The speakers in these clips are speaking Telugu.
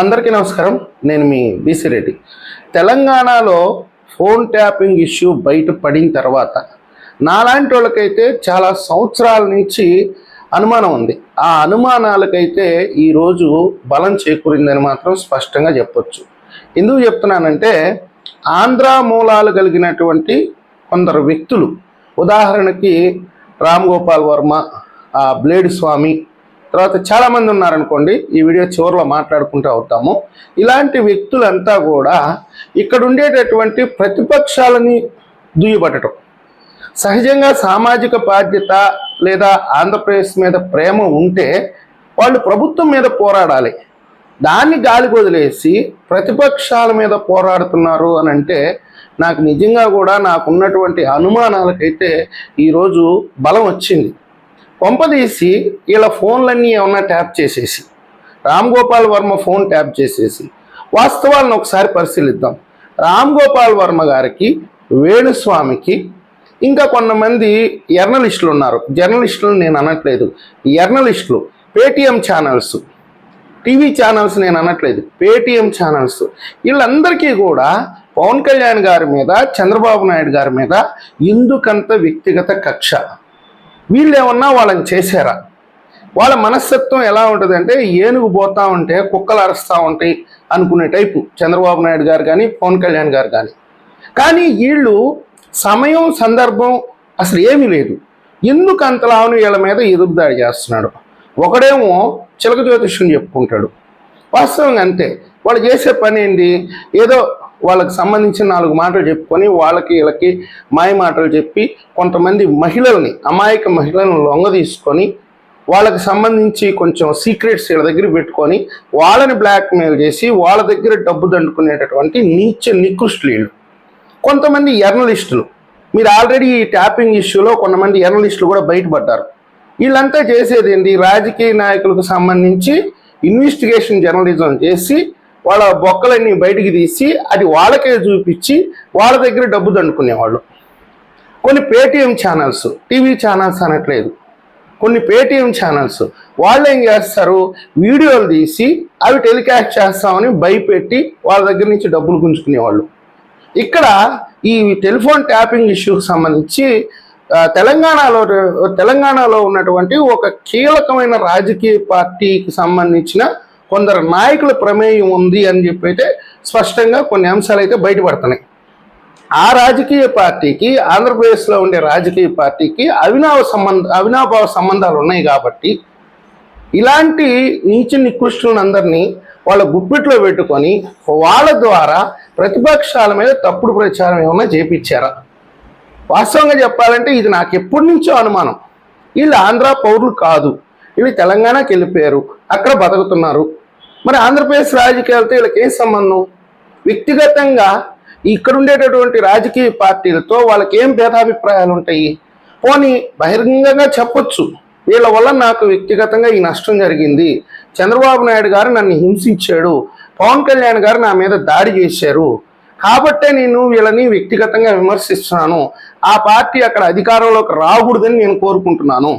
అందరికీ నమస్కారం. నేను మీ బీసీ రెడ్డి. తెలంగాణలో ఫోన్ ట్యాపింగ్ ఇష్యూ బయట పడిన తర్వాత నాలాంటి వాళ్ళకైతే చాలా సంవత్సరాల నుంచి అనుమానం ఉంది. ఆ అనుమానాలకైతే ఈరోజు బలం చేకూరిందని మాత్రం స్పష్టంగా చెప్పొచ్చు. ఎందుకు చెప్తున్నానంటే ఆంధ్ర మూలాలు కలిగినటువంటి కొందరు వ్యక్తులు ఉదాహరణకి రామ్ గోపాల్ వర్మ ఆ బ్లేడ్ స్వామి తర్వాత చాలామంది ఉన్నారనుకోండి ఈ వీడియో చివరిలో మాట్లాడుకుంటూ అవుతాము. ఇలాంటి వ్యక్తులంతా కూడా ఇక్కడ ఉండేటటువంటి ప్రతిపక్షాలని దుయ్యబట్టడం. సహజంగా సామాజిక బాధ్యత లేదా ఆంధ్రప్రదేశ్ మీద ప్రేమ ఉంటే వాళ్ళు ప్రభుత్వం మీద పోరాడాలి. దాన్ని గాలి వదిలేసి ప్రతిపక్షాల మీద పోరాడుతున్నారు అని అంటే నాకు నిజంగా కూడా నాకున్నటువంటి అనుమానాలకైతే ఈరోజు బలం వచ్చింది. పంపదీసి వీళ్ళ ఫోన్లన్నీ ఏమన్నా ట్యాప్ చేసేసి రామ్ గోపాల్ వర్మ ఫోన్ ట్యాప్ చేసేసి వాస్తవాలను ఒకసారి పరిశీలిద్దాం. రామ్ గోపాల్ వర్మ గారికి వేణుస్వామికి ఇంకా కొంతమంది జర్నలిస్టులు ఉన్నారు. జర్నలిస్టులు నేను అనట్లేదు. జర్నలిస్టులు పేటిఎం ఛానల్స్ టీవీ ఛానల్స్ నేను అనట్లేదు. Paytm channels. వీళ్ళందరికీ కూడా పవన్ కళ్యాణ్ గారి మీద చంద్రబాబు నాయుడు గారి మీద ఎందుకంత వ్యక్తిగత కక్ష? వీళ్ళు ఏమన్నా వాళ్ళని చేశారా? వాళ్ళ మనస్తత్వం ఎలా ఉంటుంది అంటే ఏనుగు పోతా ఉంటే కుక్కలు అరుస్తూ ఉంటాయి అనుకునే టైపు. చంద్రబాబు నాయుడు గారు కానీ పవన్ కళ్యాణ్ గారు కానీ. కానీ వీళ్ళు సమయం సందర్భం అసలు ఏమీ లేదు. ఎందుకు అంతలావును వీళ్ళ మీద ఎదురుదాడి చేస్తున్నాడు? ఒకడేమో చిలక జ్యోతిష్యం చెప్పుకుంటాడు. వాస్తవంగా అంతే. వాళ్ళు చేసే పని ఏంటి? ఏదో వాళ్ళకి సంబంధించిన నాలుగు మాటలు చెప్పుకొని వాళ్ళకి వీళ్ళకి మాయ మాటలు చెప్పి కొంతమంది మహిళల్ని అమాయక మహిళలను లొంగ తీసుకొని వాళ్ళకి సంబంధించి కొంచెం సీక్రెట్స్ వీళ్ళ దగ్గర పెట్టుకొని వాళ్ళని బ్లాక్మెయిల్ చేసి వాళ్ళ దగ్గర డబ్బు దండుకునేటటువంటి నీచ నికృష్టులు వీళ్ళు. కొంతమంది జర్నలిస్టులు మీరు ఆల్రెడీ ఈ ట్యాపింగ్ ఇష్యూలో కొంతమంది జర్నలిస్టులు కూడా బయటపడ్డారు. వీళ్ళంతా చేసేది ఏంటి? రాజకీయ నాయకులకు సంబంధించి ఇన్వెస్టిగేషన్ జర్నలిజం చేసి వాళ్ళ బొక్కలన్నీ బయటికి తీసి అది వాళ్ళకే చూపించి వాళ్ళ దగ్గర డబ్బు దండుకునేవాళ్ళు. కొన్ని పేటిఎం ఛానల్స్ టీవీ ఛానల్స్ అనట్లేదు. కొన్ని పేటిఎం ఛానల్స్ వాళ్ళు ఏం చేస్తారు? వీడియోలు తీసి అవి టెలికాస్ట్ చేస్తామని భయపెట్టి వాళ్ళ దగ్గర నుంచి డబ్బులు గుంజుకునేవాళ్ళు. ఇక్కడ ఈ టెలిఫోన్ ట్యాపింగ్ ఇష్యూకి సంబంధించి తెలంగాణలో తెలంగాణలో ఉన్నటువంటి ఒక కీలకమైన రాజకీయ పార్టీకి సంబంధించిన కొందరు నాయకుల ప్రమేయం ఉంది అని చెప్పి అయితే స్పష్టంగా కొన్ని అంశాలు అయితే బయటపడుతున్నాయి. ఆ రాజకీయ పార్టీకి ఆంధ్రప్రదేశ్లో ఉండే రాజకీయ పార్టీకి అవినావ సంబంధ అవినాభావ సంబంధాలు ఉన్నాయి కాబట్టి ఇలాంటి నీచ నికృష్టులను అందరినీ వాళ్ళ గుప్పిట్లో పెట్టుకొని వాళ్ళ ద్వారా ప్రతిపక్షాల మీద తప్పుడు ప్రచారం ఏమైనా చేపించారా? వాస్తవంగా చెప్పాలంటే ఇది నాకు ఎప్పటి నుంచో అనుమానం. వీళ్ళు ఆంధ్ర పౌరులు కాదు. వీళ్ళు తెలంగాణకి వెళ్ళిపోయారు. అక్కడ బతుకుతున్నారు. మరి ఆంధ్రప్రదేశ్ రాజకీయాలతో వీళ్ళకి ఏం సంబంధం? వ్యక్తిగతంగా ఇక్కడ ఉండేటటువంటి రాజకీయ పార్టీలతో వాళ్ళకి ఏం భేదాభిప్రాయాలు ఉంటాయి? పోనీ బహిరంగంగా చెప్పొచ్చు. వీళ్ళ వల్ల నాకు వ్యక్తిగతంగా ఈ నష్టం జరిగింది. చంద్రబాబు నాయుడు గారు నన్ను హింసించాడు. పవన్ కళ్యాణ్ గారు నా మీద దాడి చేశారు. కాబట్టే నేను వీళ్ళని వ్యక్తిగతంగా విమర్శిస్తున్నాను. ఆ పార్టీ అక్కడ అధికారంలోకి రాకూడదని నేను కోరుకుంటున్నాను.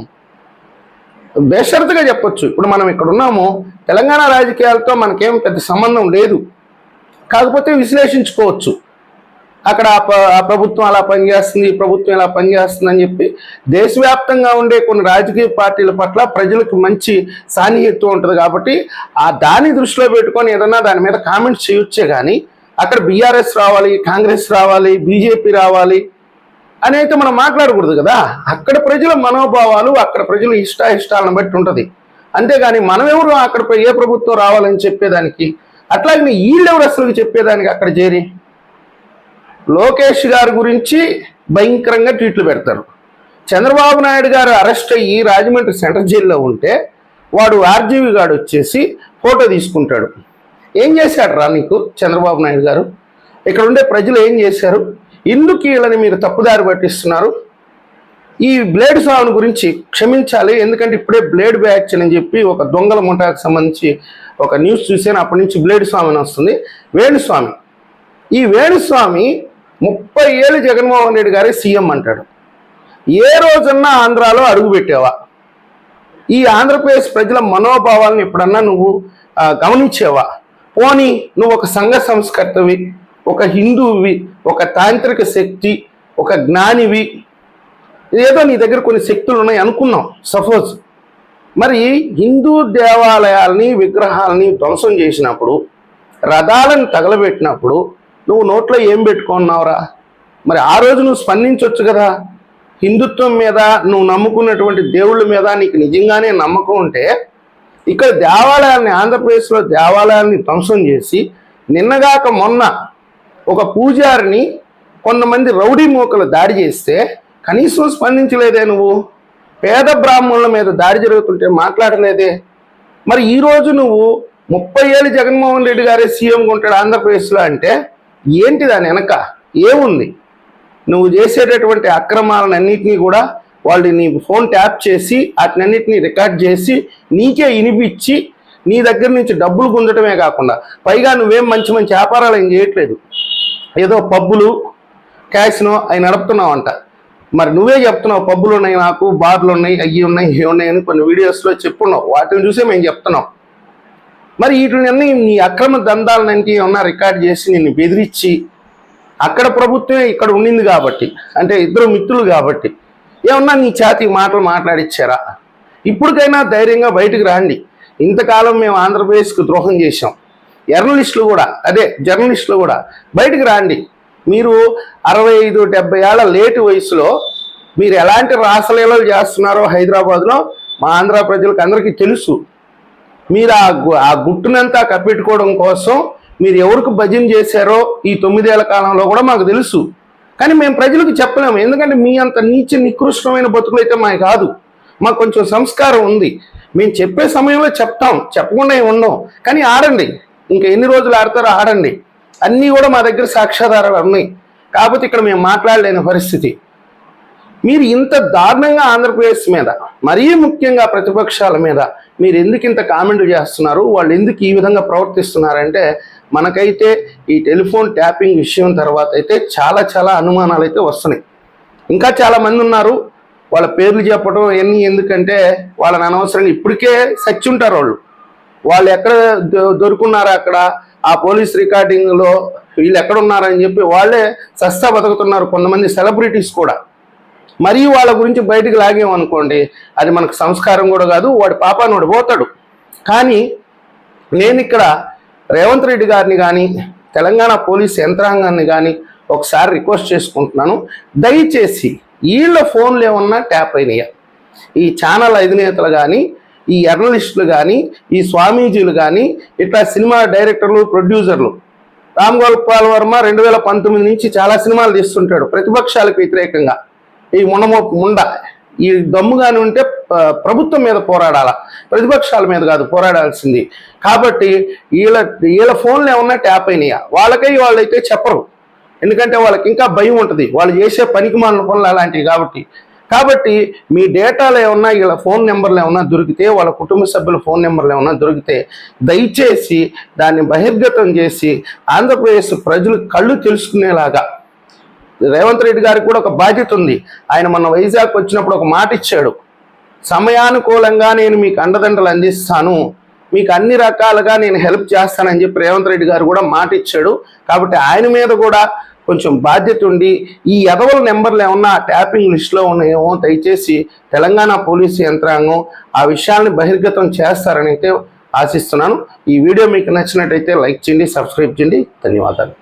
బేషరతుగా చెప్పొచ్చు. ఇప్పుడు మనం ఇక్కడ ఉన్నాము తెలంగాణ రాజకీయాలతో మనకేం పెద్ద సంబంధం లేదు. కాకపోతే విశ్లేషించుకోవచ్చు. అక్కడ ఆ ప్రభుత్వం అలా పనిచేస్తుంది ఈ ప్రభుత్వం ఇలా పనిచేస్తుంది అని చెప్పి దేశవ్యాప్తంగా ఉండే కొన్ని రాజకీయ పార్టీల పట్ల ప్రజలకు మంచి సాన్నిహిత్యం ఉంటుంది కాబట్టి ఆ దాన్ని దృష్టిలో పెట్టుకొని ఏదన్నా దాని మీద కామెంట్స్ చేయొచ్చే కానీ అక్కడ బీఆర్ఎస్ రావాలి కాంగ్రెస్ రావాలి బీజేపీ రావాలి అని అయితే మనం మాట్లాడకూడదు కదా? అక్కడ ప్రజల మనోభావాలు అక్కడ ప్రజల ఇష్ట ఇష్టాలను బట్టి ఉంటుంది. అంతేగాని మనం ఎవరు అక్కడ ఏ ప్రభుత్వం రావాలని చెప్పేదానికి? అట్లాగే వీళ్ళెవరు అసలు చెప్పేదానికి అక్కడ చేరి? లోకేష్ గారి గురించి భయంకరంగా ట్వీట్లు పెడతారు. చంద్రబాబు నాయుడు గారు అరెస్ట్ అయ్యి రాజమండ్రి సెంట్రల్ జైల్లో ఉంటే వాడు ఆర్జీవి గారు వచ్చేసి ఫోటో తీసుకుంటాడు. ఏం చేశాడు రా నీకు చంద్రబాబు నాయుడు గారు? ఇక్కడ ఉండే ప్రజలు ఏం చేశారు? ఎందుకు వీళ్ళని మీరు తప్పుదారి పట్టిస్తున్నారు? ఈ బ్లేడ్ స్వామి గురించి క్షమించాలి ఎందుకంటే ఇప్పుడే బ్లేడ్ బ్యాచ్ అని చెప్పి ఒక దొంగల ముఠాకు సంబంధించి ఒక న్యూస్ చూసాను అప్పటి నుంచి బ్లేడ్ స్వామి వస్తుంది. వేణుస్వామి. ఈ వేణుస్వామి ముప్పై ఏళ్ళు జగన్మోహన్ రెడ్డి గారే సీఎం అంటాడు. ఏ రోజన్నా ఆంధ్రాలో అడుగుపెట్టావా ఈ ఆంధ్రప్రదేశ్ ప్రజల మనోభావాలను ఎప్పుడన్నా నువ్వు గమనించావా? పోనీ నువ్వు ఒక సంఘ సంస్కర్తవి ఒక హిందువువి ఒక తాంత్రిక శక్తి ఒక జ్ఞానివి. ఏదో నీ దగ్గర కొన్ని శక్తులు ఉన్నాయి అనుకున్నాం సపోజ్. మరి హిందూ దేవాలయాల్ని విగ్రహాలని ధ్వంసం చేసినప్పుడు రథాలను తగలబెట్టినప్పుడు నువ్వు నోట్లో ఏం పెట్టుకున్నావురా? మరి ఆ రోజు నువ్వు స్పందించవచ్చు కదా. హిందుత్వం మీద నువ్వు నమ్ముకున్నటువంటి దేవుళ్ళ మీద నీకు నిజంగానే నమ్మకం ఉంటే ఇక్కడ దేవాలయాల్ని ఆంధ్రప్రదేశ్లో దేవాలయాల్ని ధ్వంసం చేసి నిన్నగాక మొన్న ఒక పూజారిని కొంతమంది రౌడీ మూకలు దాడి చేస్తే కనీసం స్పందించలేదే నువ్వు? పేద బ్రాహ్మణుల మీద దాడి జరుగుతుంటే మాట్లాడలేదే? మరి ఈరోజు నువ్వు ముప్పై ఏళ్ళు జగన్మోహన్ రెడ్డి గారే సీఎంగా ఉంటాడు ఆంధ్రప్రదేశ్లో అంటే ఏంటి దాని వెనక? ఏముంది? నువ్వు చేసేటటువంటి అక్రమాలన్నింటినీ కూడా వాళ్ళు నీ ఫోన్ ట్యాప్ చేసి వాటినన్నింటినీ రికార్డ్ చేసి నీకే వినిపించి నీ దగ్గర నుంచి డబ్బులు గుంజటమే కాకుండా పైగా నువ్వేం మంచి మంచి వ్యాపారాలు ఏం చేయట్లేదు. ఏదో పబ్బులు క్యాసినో అవి నడుపుతున్నావంట. మరి నువ్వే చెప్తున్నావు పబ్బులు ఉన్నాయి నాకు బార్లు ఉన్నాయి అయ్యి ఉన్నాయి ఇవి ఉన్నాయి అని కొన్ని వీడియోస్లో చెప్పున్నావు. వాటిని చూసే మేము చెప్తున్నాం. మరి వీటిని నీ అక్రమ దందాలన్నింటి ఏమన్నా రికార్డ్ చేసి నిన్ను బెదిరించి అక్కడ ప్రభుత్వమే ఇక్కడ ఉండింది కాబట్టి అంటే ఇద్దరు మిత్రులు కాబట్టి ఏమన్నా నీ చేతికి మాటలు మాట్లాడిచ్చారా? ఇప్పటికైనా ధైర్యంగా బయటకు రాండి. ఇంతకాలం మేము ఆంధ్రప్రదేశ్కు ద్రోహం చేశాం. జర్నలిస్టులు కూడా అదే జర్నలిస్టులు కూడా బయటకు రాండి. మీరు అరవై ఐదు డెబ్బై ఏళ్ళ లేటు వయసులో మీరు ఎలాంటి రాసలీలలు చేస్తున్నారో హైదరాబాద్లో మా ఆంధ్ర ప్రజలకు అందరికీ తెలుసు. మీరు ఆ గు- ఆ గుట్టునంతా కప్పెట్టుకోవడం కోసం మీరు ఎవరికి భజన చేశారో ఈ తొమ్మిదేళ్ళ కాలంలో కూడా మాకు తెలుసు. కానీ మేము ప్రజలకు చెప్పలేము. ఎందుకంటే మీ అంత నీచ నికృష్టమైన బతుకులు అయితే మాకు కాదు. మాకు కొంచెం సంస్కారం ఉంది. మేము చెప్పే సమయంలో చెప్తాం చెప్పకుండా ఉన్నాం కానీ ఆడండి. ఇంకా ఎన్ని రోజులు ఆడతారో ఆడండి. అన్నీ కూడా మా దగ్గర సాక్ష్యాధారాలు ఉన్నాయి. కాకపోతే ఇక్కడ మేము మాట్లాడలేని పరిస్థితి. మీరు ఇంత దారుణంగా ఆంధ్రప్రదేశ్ మీద మరీ ముఖ్యంగా ప్రతిపక్షాల మీద మీరు ఎందుకు ఇంత కామెంట్లు చేస్తున్నారు? వాళ్ళు ఎందుకు ఈ విధంగా ప్రవర్తిస్తున్నారంటే మనకైతే ఈ టెలిఫోన్ ట్యాపింగ్ విషయం తర్వాత అయితే చాలా చాలా అనుమానాలు అయితే వస్తున్నాయి. ఇంకా చాలా మంది ఉన్నారు. వాళ్ళ పేర్లు చెప్పడం ఎన్ని ఎందుకంటే వాళ్ళని అనవసరంగా ఇప్పటికే సచ్చి ఉంటారు వాళ్ళు. వాళ్ళు ఎక్కడ దొ- అక్కడ? ఆ పోలీస్ రికార్డింగ్లో వీళ్ళు ఎక్కడున్నారని చెప్పి వాళ్ళే సస్తా బతుకుతున్నారు కొంతమంది సెలబ్రిటీస్ కూడా. మరీ వాళ్ళ గురించి బయటకు లాగేమనుకోండి అది మనకు సంస్కారం కూడా కాదు వాడి పాపాన్ని వాడు పోతాడు. కానీ నేను ఇక్కడ రేవంత్ రెడ్డి గారిని కానీ తెలంగాణ పోలీస్ యంత్రాంగాన్ని కానీ ఒకసారి రిక్వెస్ట్ చేసుకుంటున్నాను. దయచేసి వీళ్ళ ఫోన్లు ఏమన్నా ట్యాప్ అయినాయా? ఈ ఛానల్ అధినేతలు కానీ ఈ జర్నలిస్టులు కానీ ఈ స్వామీజీలు కానీ ఇట్లా సినిమా డైరెక్టర్లు ప్రొడ్యూసర్లు. రామ్ గోపాల్ వర్మ రెండు వేల పంతొమ్మిది నుంచి చాలా సినిమాలు తీస్తుంటాడు ప్రతిపక్షాలకు వ్యతిరేకంగా. ఈ ముండమో ముండ ఈ దమ్ముగాని ఉంటే ప్రభుత్వం మీద పోరాడాల? ప్రతిపక్షాల మీద కాదు పోరాడాల్సింది. కాబట్టి వీళ్ళ వీళ్ళ ఫోన్లు ఏమన్నా ట్యాప్ అయినాయా? వాళ్ళకై వాళ్ళైతే చెప్పరు. ఎందుకంటే వాళ్ళకి ఇంకా భయం ఉంటుంది. వాళ్ళు చేసే పనికి మాలిన పనులు అలాంటివి కాబట్టి. కాబట్టి మీ డేటాలు ఏమన్నా వీళ్ళ ఫోన్ నెంబర్లు ఏమన్నా దొరికితే వాళ్ళ కుటుంబ సభ్యుల ఫోన్ నెంబర్లు ఏమన్నా దొరికితే దయచేసి దాన్ని బహిర్గతం చేసి ఆంధ్రప్రదేశ్ ప్రజలు కళ్ళు తెలుసుకునేలాగా. రేవంత్ రెడ్డి గారికి కూడా ఒక బాధ్యత ఉంది. ఆయన మొన్న వైజాగ్ వచ్చినప్పుడు ఒక మాట ఇచ్చాడు. సమయానుకూలంగా నేను మీకు అండదండలు అందిస్తాను. మీకు అన్ని రకాలుగా నేను హెల్ప్ చేస్తానని చెప్పి రేవంత్ రెడ్డి గారు కూడా మాట ఇచ్చాడు. కాబట్టి ఆయన మీద కూడా కొంచెం బాధ్యత ఉండి ఈ ఎదవల నెంబర్లు ఏమన్నా ట్యాపింగ్ లిస్ట్లో ఉన్నాయేమో దయచేసి తెలంగాణ పోలీసు యంత్రాంగం ఆ విషయాల్ని బహిర్గతం చేస్తారని అయితే ఆశిస్తున్నాను. ఈ వీడియో మీకు నచ్చినట్టయితే లైక్ చేయండి సబ్స్క్రైబ్ చేయండి. ధన్యవాదాలు.